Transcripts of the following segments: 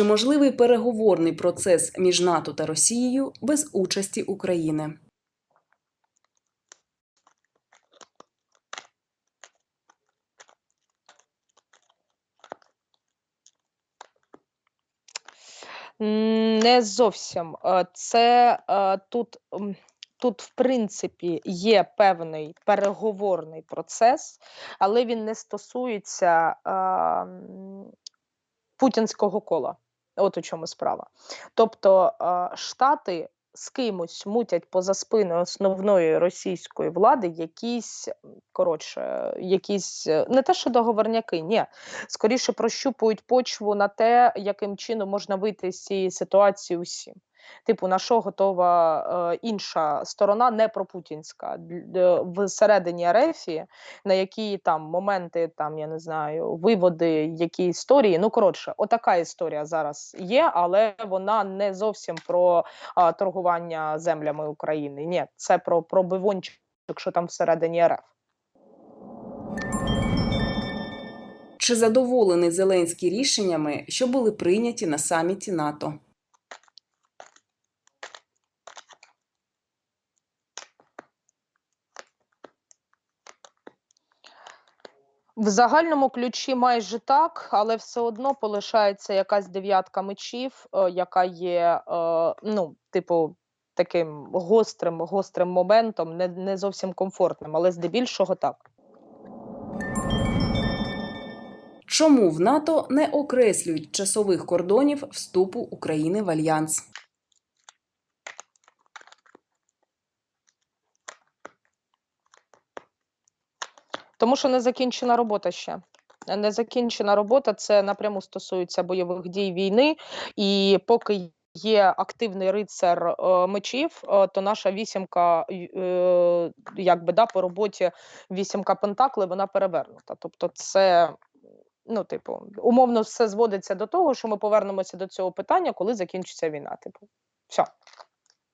Чи можливий переговорний процес між НАТО та Росією без участі України? Не зовсім. Е, Це е, тут, тут, в принципі, є певний переговорний процес, але він не стосується путінського кола. От у чому справа. Тобто Штати з кимось мутять поза спиною основної російської влади якісь коротше, якісь е, не те, що договорняки, ні, скоріше прощупують почву на те, яким чином можна вийти з цієї ситуації усім. Типу, на що готова е, інша сторона, не пропутінська, дл- е, всередині Рефі, на які там моменти, там я не знаю, виводи, які історії. Ну коротше, отака історія зараз є, але вона не зовсім про а, торгування землями України. Ні, це про, про бивончик, що там всередині РФ. Чи задоволений Зеленський рішеннями, що були прийняті на саміті НАТО? В загальному ключі майже так, але все одно полишається якась дев'ятка мечів, е, яка є, е, ну, типу, таким гострим, гострим моментом, не, не зовсім комфортним, але здебільшого так. Чому в НАТО не окреслюють часових кордонів вступу України в альянс? Тому що не закінчена робота ще. Не закінчена робота це напряму стосується бойових дій війни, і поки є активний рицар е, мечів, е, то наша вісімка, е, якби да, по роботі вісімка пентакли, вона перевернута. Тобто, це. Ну, типу, умовно, все зводиться до того, що ми повернемося до цього питання, коли закінчиться війна. Типу, все.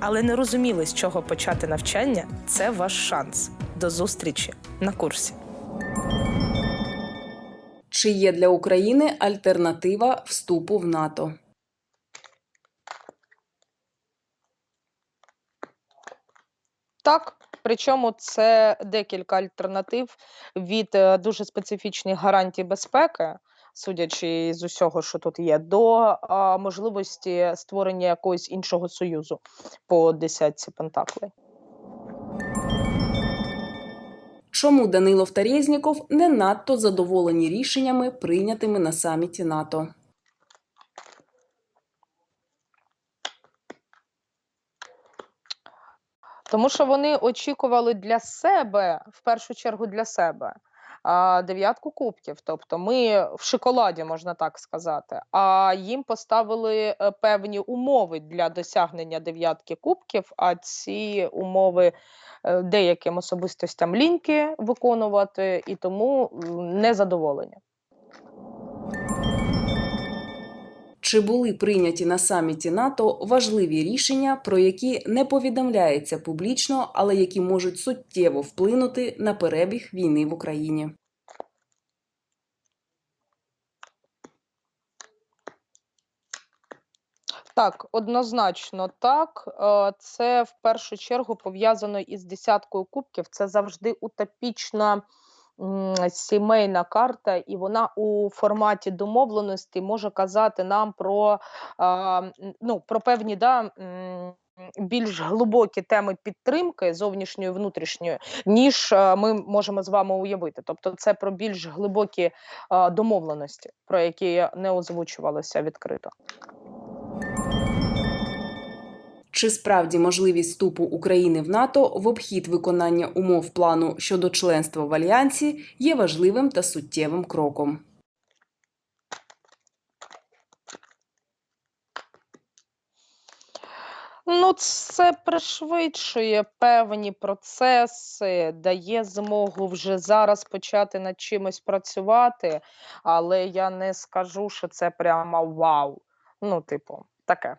але не розуміли, з чого почати навчання, це ваш шанс. До зустрічі на курсі. Чи є для України альтернатива вступу в НАТО? Так, причому це декілька альтернатив від е, дуже специфічних гарантій безпеки, судячи з усього, що тут є, до а, можливості створення якогось іншого союзу по десятці пентаклей. Чому Данилов та Резніков не надто задоволені рішеннями, прийнятими на саміті НАТО? Тому що вони очікували для себе, в першу чергу для себе, дев'ятку кубків. Тобто ми в шоколаді, можна так сказати. А їм поставили е, певні умови для досягнення дев'ятки кубків, а ці умови е, деяким особистостям ліньки виконувати, і тому незадоволення. Чи були прийняті на саміті НАТО важливі рішення, про які не повідомляється публічно, але які можуть суттєво вплинути на перебіг війни в Україні? Так, однозначно так. Е, Це в першу чергу пов'язано із десяткою кубків. Це завжди утопічна сімейна карта, і вона у форматі домовленості може казати нам про, ну, про певні да, більш глибокі теми підтримки зовнішньої і внутрішньої, ніж е, ми можемо з вами уявити. Тобто, це про більш глибокі домовленості, про які не озвучувалося відкрито. Чи справді можливість вступу України в НАТО в обхід виконання умов плану щодо членства в альянсі є важливим та суттєвим кроком? Ну, це пришвидшує певні процеси, дає змогу вже зараз почати над чимось працювати, але я не скажу, що це прямо вау. Ну, типу, таке.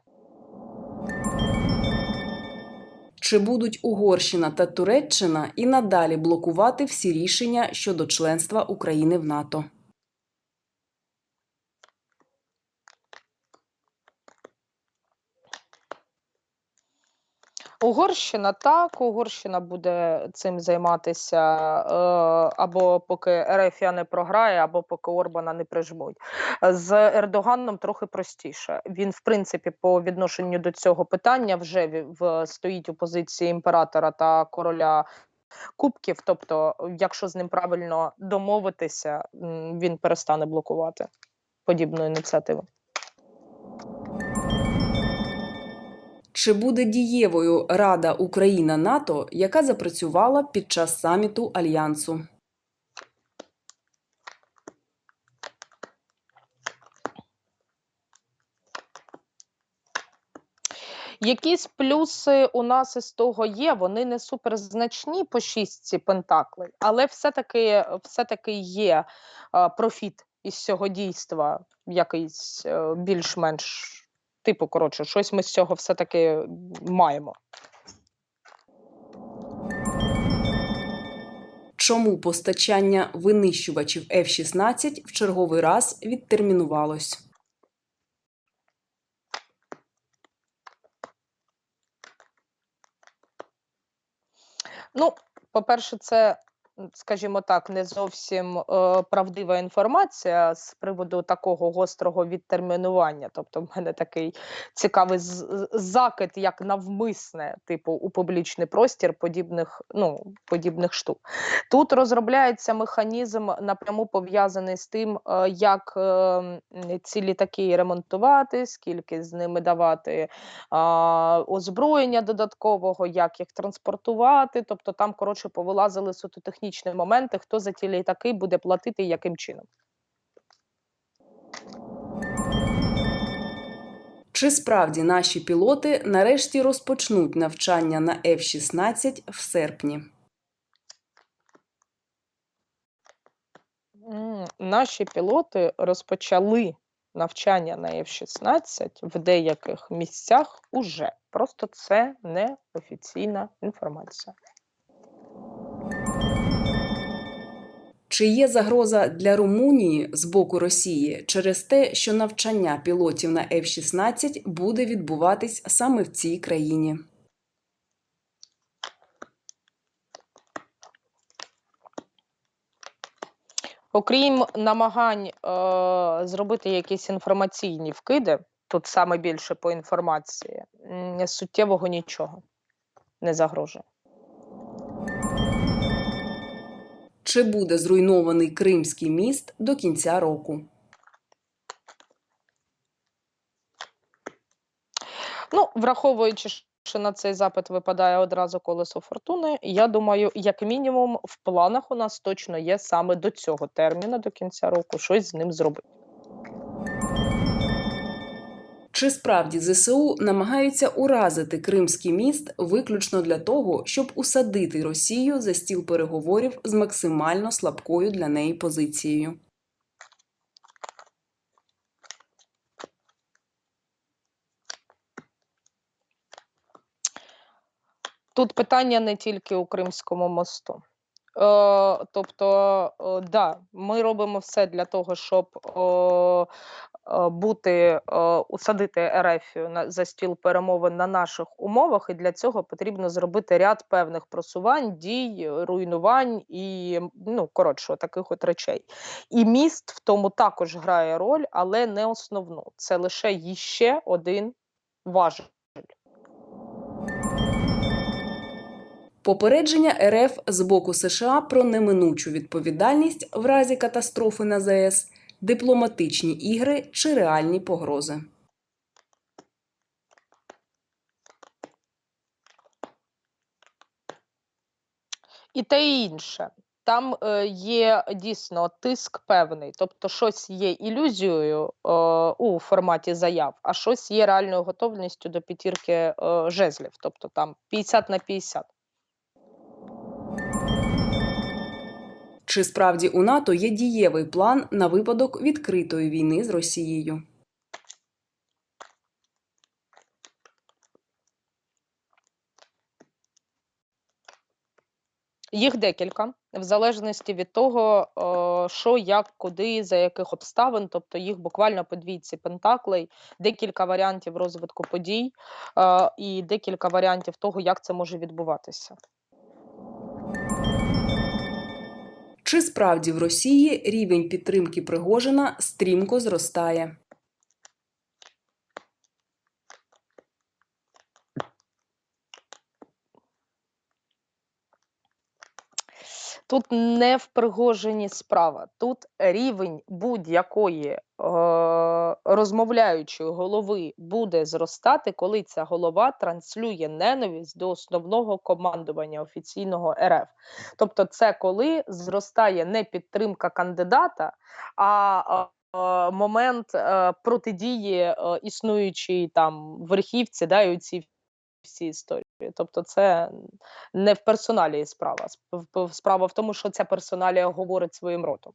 Чи будуть Угорщина та Туреччина і надалі блокувати всі рішення щодо членства України в НАТО? Угорщина так, Угорщина буде цим займатися е, або поки Ерефія не програє, або поки Орбана не прижмуть. З Ердоганом трохи простіше. Він, в принципі, по відношенню до цього питання вже в, стоїть у позиції імператора та короля. Кубків, тобто, якщо з ним правильно домовитися, він перестане блокувати подібну ініціативу. Чи буде дієвою Рада Україна НАТО, яка запрацювала під час саміту альянсу? Якісь плюси у нас із того є, вони не суперзначні по шістці пентаклей, але все-таки, все-таки є е, профіт із цього дійства, якийсь е, більш-менш, типу, коротше, щось ми з цього все-таки маємо. Чому постачання винищувачів F-16 в черговий раз відтермінувалось? Ну, по-перше, це, скажімо так, не зовсім е, правдива інформація з приводу такого гострого відтермінування. Тобто, в мене такий цікавий закид, як навмисне, типу, у публічний простір подібних, ну, подібних штук. Тут розробляється механізм напряму пов'язаний з тим, е, як е, ці літаки ремонтувати, скільки з ними давати а, озброєння додаткового, як їх транспортувати. Тобто там, коротше, повилазили суто технічні моменти, хто за ті літаки буде платити і яким чином. Чи справді наші пілоти нарешті розпочнуть навчання на F-16 в серпні? Наші пілоти розпочали навчання на F-16 в деяких місцях уже. Просто це не офіційна інформація. Чи є загроза для Румунії з боку Росії через те, що навчання пілотів на F-16 буде відбуватись саме в цій країні? Окрім намагань е, зробити якісь інформаційні вкиди, тут саме більше по інформації, суттєвого нічого не загрожує. Чи буде зруйнований Кримський міст до кінця року? Ну, враховуючи, що на цей запит випадає одразу колесо фортуни, я думаю, як мінімум, в планах у нас точно є саме до цього терміну, до кінця року, щось з ним зробити. Чи справді ЗСУ намагаються уразити Кримський міст виключно для того, щоб усадити Росію за стіл переговорів з максимально слабкою для неї позицією? Тут питання не тільки у Кримському мосту. Е, тобто, е, да, ми робимо все для того, щоб е, бути, е, усадити Ерефію на за стіл перемовин на наших умовах, і для цього потрібно зробити ряд певних просувань, дій, руйнувань і ну коротше, таких от речей. І міст в тому також грає роль, але не основну. Це лише іще один важель. Попередження РФ з боку США про неминучу відповідальність в разі катастрофи на ЗАЕС, дипломатичні ігри чи реальні погрози. І те і інше. там е, є дійсно тиск певний, тобто щось є ілюзією е, у форматі заяв, а щось є реальною готовністю до п'ятірки е, жезлів, тобто там 50 на 50. Чи справді у НАТО є дієвий план на випадок відкритої війни з Росією? Їх декілька, в залежності від того, що, як, куди, за яких обставин. Тобто їх буквально по двійці пентаклей, декілька варіантів розвитку подій е, і декілька варіантів того, як це може відбуватися. Чи справді в Росії рівень підтримки Пригожина стрімко зростає? Тут не в Пригожині справа. Тут рівень будь-якої е, розмовляючої голови буде зростати, коли ця голова транслює ненависть до основного командування офіційного РФ. Тобто, це коли зростає не підтримка кандидата, а е, момент е, протидії е, існуючій там верхівці, да, і ці всі історії. Тобто, це не в персоналі справа. Справа в тому, що ця персоналія говорить своїм ротом.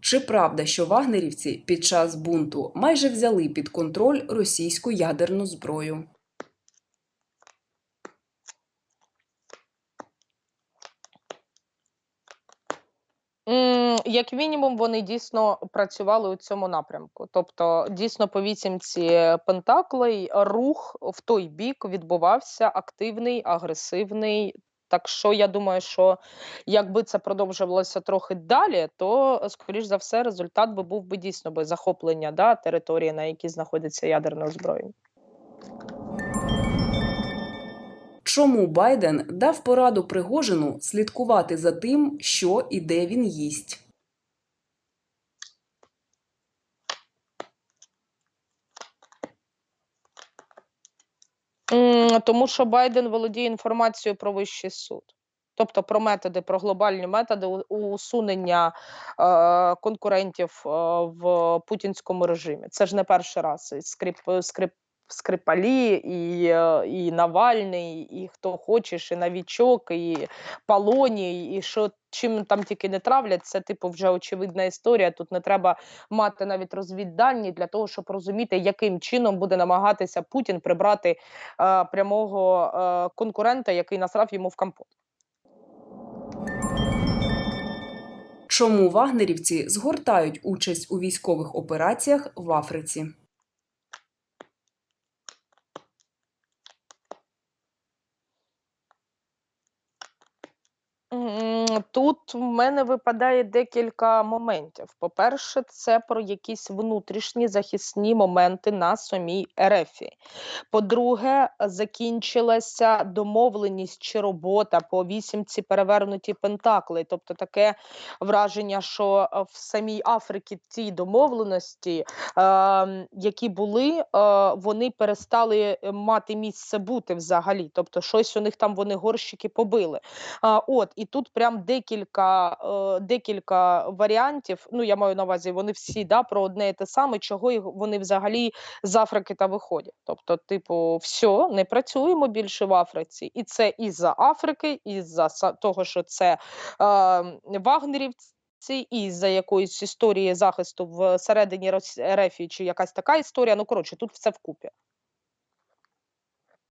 Чи правда, що вагнерівці під час бунту майже взяли під контроль російську ядерну зброю? Як мінімум, вони дійсно працювали у цьому напрямку. Тобто, дійсно, по вісімці Пентаклей рух в той бік відбувався активний, агресивний. Так що я думаю, що якби це продовжувалося трохи далі, то скоріш за все результат би був би дійсно би захоплення да, території, на якій знаходиться ядерне озброєння. Чому Байден дав пораду Пригожину слідкувати за тим, що і де він їсть? Тому що Байден володіє інформацією про вищий суд. Тобто про методи, про глобальні методи усунення е, конкурентів е, в путінському режимі. Це ж не перший раз. Скрип, скрип, Скрипалі, і, і Навальний, і хто хочеш, і Навічок, і Полоній, і що чим там тільки не травлять, це типу вже очевидна історія. Тут не треба мати навіть розвіддані для того, щоб розуміти, яким чином буде намагатися Путін прибрати е, прямого е, конкурента, який насрав йому в компот. Чому вагнерівці згортають участь у військових операціях в Африці? М, Тут в мене випадає декілька моментів. По-перше, це про якісь внутрішні захисні моменти на самій РФі. По-друге, закінчилася домовленість чи робота по вісімці перевернуті пентакли. Тобто таке враження, що е, в самій Африці ці домовленості, е, які були, е, вони перестали е, мати місце бути взагалі. Тобто, щось у них там вони горщики побили. А, от, і тут прям декілька, е, декілька варіантів. Ну, я маю на увазі, вони всі да, про одне і те саме, чого вони взагалі з Африки та виходять. Тобто, типу, все, не працюємо більше в Африці. І це із-за Африки, із-за того, що це е, вагнерівці. І за якоїсь історії захисту всередині РФ чи якась така історія. Ну коротше, тут все вкупі.